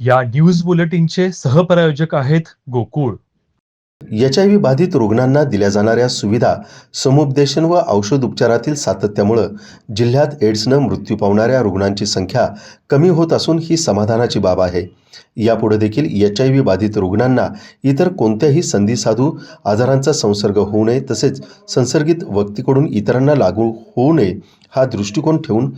या न्यूज बुलेटिनचे सहप्रायोजक आहेत Gokul. H I V बाधित रुग्णांना दिल्या जाणाऱ्या सुविधा समुपदेशन व औषध उपचारातील सातत्यामुळं जिल्ह्यात एड्सनं मृत्यू पावणाऱ्या रुग्णांची संख्या कमी होत असून ही समाधानाची बाब आहे. यापुढे देखील एच आय व्ही बाधित रुग्णांना इतर कोणत्याही संधी साधू आजारांचा संसर्ग होऊ नये तसेच संसर्गित व्यक्तीकडून इतरांना लागू होऊ नये हा दृष्टिकोन ठेवून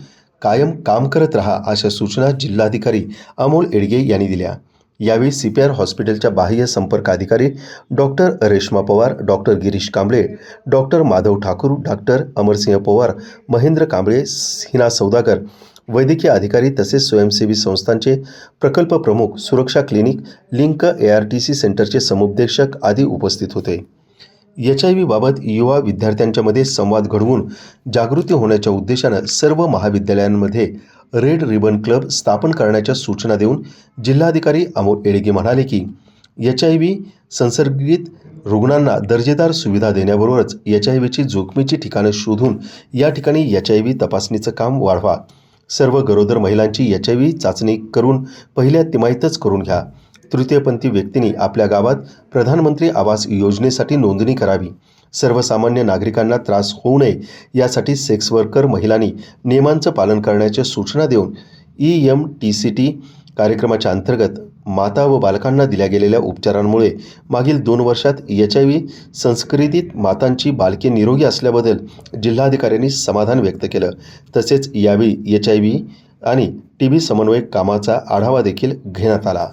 कायम काम करत रहा अशा सूचना जिल्हाधिकारी अमोल एडगे यांनी दिल्या. यावेळी सी पी आर हॉस्पिटलच्या बाह्य संपर्क अधिकारी doctor Reshma Pawar doctor Girish Kamble doctor Madhav Thakur doctor Amarsinh Pawar Mahendra Kamble Hina Saudagar वैद्यकीय अधिकारी तसेच स्वयंसेवी संस्थांचे प्रकल्प प्रमुख Suraksha clinic link A R T C सेंटरचे समुपदेशक आदी उपस्थित होते. एच आय व्हीबाबत युवा विद्यार्थ्यांच्यामध्ये संवाद घडवून जागृती होण्याच्या उद्देशानं सर्व महाविद्यालयांमध्ये रेड रिबन क्लब स्थापन करण्याच्या सूचना देऊन जिल्हाधिकारी अमोल एडगे म्हणाले की एच आय व्ही संसर्गित रुग्णांना दर्जेदार सुविधा देण्याबरोबरच एच आय व्हीची जोखमीची ठिकाणं शोधून या ठिकाणी एच आय व्ही तपासणीचं काम वाढवा. सर्व गरोदर महिलांची एच आय व्ही चाचणी करून पहिल्या तिमाहीतच करून घ्या. तृतीयपंथी व्यक्तींनी आपल्या गावात प्रधानमंत्री आवास योजनेसाठी नोंदणी करावी. सर्वसामान्य नागरिकांना त्रास होऊ नये यासाठी सेक्स वर्कर महिलांनी नियमांचं पालन करण्याच्या सूचना देऊन E M T C T कार्यक्रमाच्या अंतर्गत माता व बालकांना दिल्या गेलेल्या उपचारांमुळे मागील दोन वर्षात एच आय व्ही संस्कृतीत मातांची बालके निरोगी असल्याबद्दल जिल्हाधिकाऱ्यांनी समाधान व्यक्त केलं. तसेच यावेळी एच आय व्ही आणि टी बी समन्वय कामाचा आढावा देखील घेण्यात आला.